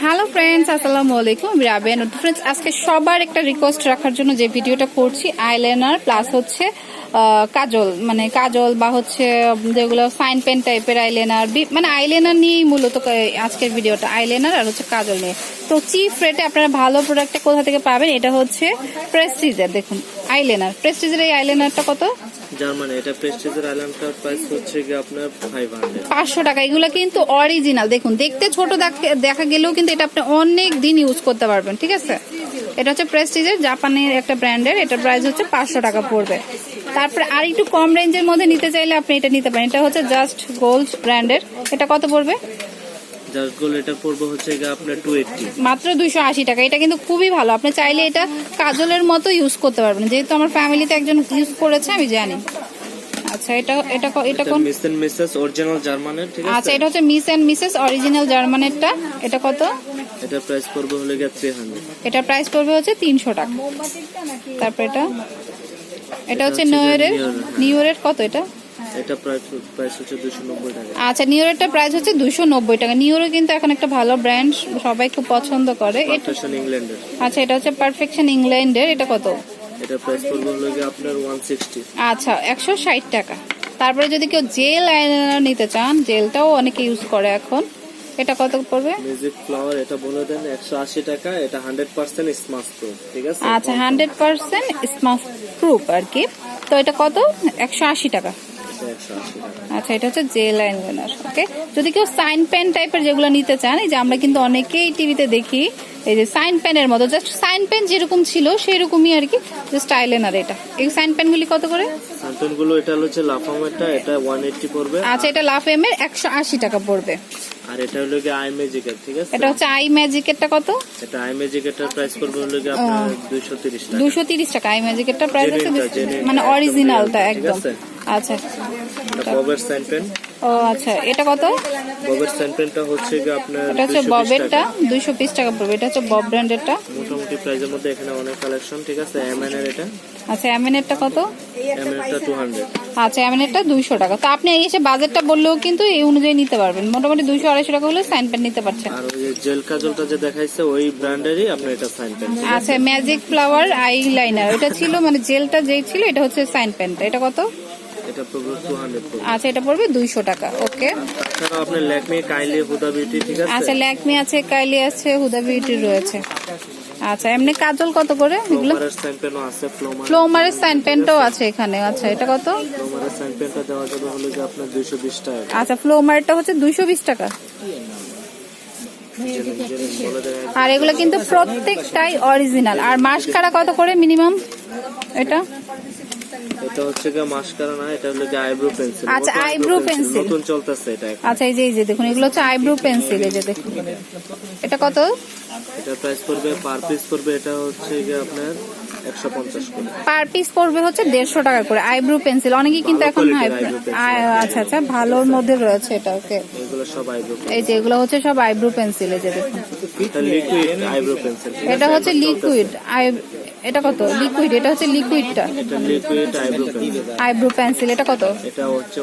Hello friends, আসসালামু আলাইকুম। আমি রাবেন ফ্রেন্ডস, আজকে সবার একটা রিকোয়েস্ট রাখার জন্য যে ভিডিওটা করছি আইলাইনার প্লাস হচ্ছে কাজল মানে কাজল বা হচ্ছে যেগুলো ফাইন পেন টাইপের আইলাইনার মানে আইলাইনার নিয়েই মূলত আজকের ভিডিওটা আইলাইনার আর হচ্ছে কাজল নিয়ে। তো চিপ রেটে আপনারা ভালো প্রোডাক্টটা কোথা থেকে পাবেন? এটা হচ্ছে প্রেস্টিজের দেখুন আইলাইনার প্রেস্টিজের এই আইলাইনারটা কত? জার্মানি, এটা প্রেস্টিজের আইল্যান্ডটার প্রাইস হচ্ছে গিয়ে আপনার ফাইভ হান্ড্রেড পাঁচশো টাকা, এগুলো কিন্তু অরিজিনাল দেখুন, দেখতে ছোট দেখা গেলেও কিন্তু এটা আপনি অনেক দিন ইউজ করতে পারবেন, ঠিক আছে? এটা হচ্ছে প্রেস্টিজের, জাপানের একটা ব্র্যান্ডের এটার প্রাইস হচ্ছে পাঁচশো টাকা পড়বে। তারপরে আর একটু কম রেঞ্জের মধ্যে নিতে চাইলে আপনি এটা নিতে পারেন। এটা হচ্ছে জাস্ট গোল্ড ব্র্যান্ডের এটা কত পড়বে? জাস্ট গোল এটা পড়বে হচ্ছে গিয়ে আপনার টু এইটটি মাত্র দুইশো আশি টাকা। এটা কিন্তু খুবই ভালো। আপনি চাইলে এটা কাজলের মতো ইউজ করতে পারবেন। যেহেতু আমার ফ্যামিলিতে একজন ইউজ করেছে আমি জানি। আচ্ছা এটা এটা এটা এটা কোন? মিস এন্ড মিসেস অরিজিনাল জার্মানের ঠিক আচ্ছা এটা হচ্ছে মিস অ্যান্ড মিসেস অরিজিনাল জার্মানেরটা। এটা কত? এটা প্রাইস পড়বে হলে গিয়ে থ্রি হান্ড্রেড প্রাইস পড়বে হচ্ছে তিনশো টাকা। তারপর এটা? এটা হচ্ছে নিউয়ের Neuer, কত এটা? এটা প্রাইস হচ্ছে দুশো নব্বই টাকা। আচ্ছা নিউয়েরটা প্রাইস হচ্ছে দুশো নব্বই টাকা। নিউরো কিন্তু এখন একটা ভালো ব্র্যান্ড সবাই খুব পছন্দ করে। এটা ফ্যাশন ইংল্যান্ডের আচ্ছা এটা হচ্ছে পারফেকশন ইংল্যান্ডের এটা কত? এটা প্রাইস পড়বে হলে আপনার ওয়ান সিক্সটি আচ্ছা একশো ষাট টাকা। তারপরে যদি কেউ জেল আইলাইনার নিতে চান জেলটাও অনেকে ইউজ করে এখন। এটা কত পড়বে? মিউজিক ফ্লাওয়ার এটা বলে দেন একশো আশি টাকা। এটা হান্ড্রেড পার্সেন্ট স্মার্ট প্রুফ ঠিক আছে? আচ্ছা হান্ড্রেড পার্সেন্ট স্মার্ট প্রুফ আর কি। তো এটা কত? একশো আশি টাকা। এটা আচ্ছা এটা হচ্ছে জেল আইলাইনার ওকে যদি কেউ সাইন পেন টাইপের যেগুলো নিতে চান এই যে আমরা কিন্তু অনেকেই টিভিতে দেখি এই যে সাইন পেনের মতো জাস্ট সাইন পেন যেরকম ছিল সেই রকমই আর কি জাস্ট আইলাইনার এটা। এই সাইন পেনগুলি কত করে? সান্টনগুলো এটা হচ্ছে লাফামেরটা এটা ওয়ান এইটটি পড়বে। আচ্ছা এটা লাফ এম এর একশো আশি টাকা পড়বে। আর এটা হলো গিয়ে আই ম্যাজিকের ঠিক আছে? এটা হচ্ছে আই ম্যাজিকেরটা কত? এটা আই ম্যাজিকেরটার প্রাইস পড়বে হলো গিয়ে আপনার দুইশো তিরিশ টাকা। দুশো তিরিশ টাকা আই ম্যাজিক ম্যাজিকেরটা প্রাইস দুশো- genuine মানে অরিজিনালটা একদম। আছে? আচ্ছা। ববের ও আচ্ছা। এটা কত? ববের সাইন হচ্ছে গিয়ে আপনার এটা হচ্ছে ববেরটা। টাকা। দুইশো পিস টাকা পড়বে। এটা হচ্ছে বব ব্র্যান্ডেরটা মোটামুটি প্রাইসের মধ্যে এখানে অনেক কালেকশন ঠিক আছে? এম এর এটা। আচ্ছা এমএনএরটা কত? এম এরটা আচ্ছা টাকা। তো আপনি এসে বাজেটটা বললেও কিন্তু এই অনুযায়ী নিতে পারবেন। মোটামুটি দুইশো আড়াইশো টাকা হলে সাইন পেন নিতে পারছেন। আর ওই জেল কাজলটা যে দেখাইছে ওই ব্র্যান্ডেরই আপনার এটা সাইন আচ্ছা ম্যাজিক ফ্লাওয়ার আই লাইনার এটা ছিল মানে জেলটা যেই ছিল এটা হচ্ছে সাইন পেনটা এটা কত? এটা পড়বে টু হান্ড্রেড পড়বে। আচ্ছা এটা পড়বে দুইশো টাকা ওকে। আপনার ল্যাকমি কাইলি হুদা বিউটি ঠিক আছে? আচ্ছা ল্যাকমি আছে কাইলি আছে হুদা বিউটি রয়েছে। আচ্ছা এমনি কাজল কত করে এগুলো? ফ্লোমারের সাইন পেনটাও আছে এখানে। আচ্ছা এটা কত? ফ্লোমারের সাইন পেনটা দেওয়া যাবে হলো যে আপনার দুইশো বিশ টাকা আচ্ছা ফ্লোমারটা হচ্ছে দুইশো বিশ টাকা। আর এগুলো কিন্তু প্রত্যেকটাই অরিজিনাল আর মাস মাসকারা কত করে মিনিমাম এটা? এটা হচ্ছে মাস্কারা না এটা হলো আইব্রো পেন্সিল। আচ্ছা, eyebrow pencil। নতুন চলতেছে এটা। আচ্ছা এই যে এই যে দেখুন এগুলো হচ্ছে আইব্রো পেন্সিল এই যে দেখুন। এটা কত? এটা প্রাইস পড়বে পার পিস পড়বে এটা হচ্ছে গিয়ে আপনার করে। পার পিস পড়বে হচ্ছে দেড়শো টাকা করে আইব্রো পেন্সিল। অনেকেই কিন্তু এখন আচ্ছা আচ্ছা ভালোর মধ্যে রয়েছে এটা ওকে এগুলো সব আইব্রো এই যে এগুলো হচ্ছে সব আইব্রো পেন্সিল এই যে দেখুন। এটা লিকুইড আইব্রো পেন্সিল। এটা হচ্ছে লিকুইড আই এটা কত? লিকুইড এটা হচ্ছে লিকুইডটা আইব্রো পেন্সিল এটা কত? এটা হচ্ছে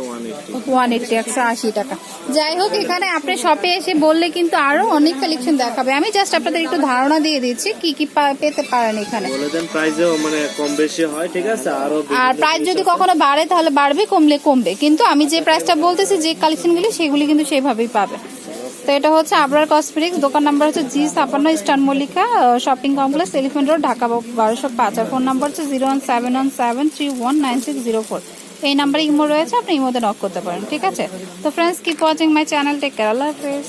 ওয়ান এইটটি একশো আশি টাকা। যাই হোক এখানে আপনি শপে এসে বললে কিন্তু আরও অনেক কালেকশন দেখাবে। আমি জাস্ট আপনাদের একটু ধারণা দিয়ে দিচ্ছি কি কি পেতে পারেন এখানে। বলে দেন প্রাইসেও মানে কম বেশি হয় ঠিক আছে? আরও আর প্রাইস যদি কখনো বাড়ে তাহলে বাড়বে কমলে কমবে। কিন্তু আমি যে প্রাইসটা বলতেছি যে কালেকশনগুলি সেগুলি কিন্তু সেইভাবেই পাবে। তো এটা হচ্ছে আবরার কসমেটিক্স। দোকান নাম্বার হচ্ছে জি ছাপান্ন star Mallika shopping complex elephant road Dhaka, বারোশো পাঁচ। আর ফোন নাম্বার হচ্ছে zero one seven one seven three one nine six zero four এই নাম্বারে ইমো রয়েছে, আপনি ইমোতে নক করতে পারেন, ঠিক আছে? তো friends keep watching my channel take care আল্লাহ হাফেজ।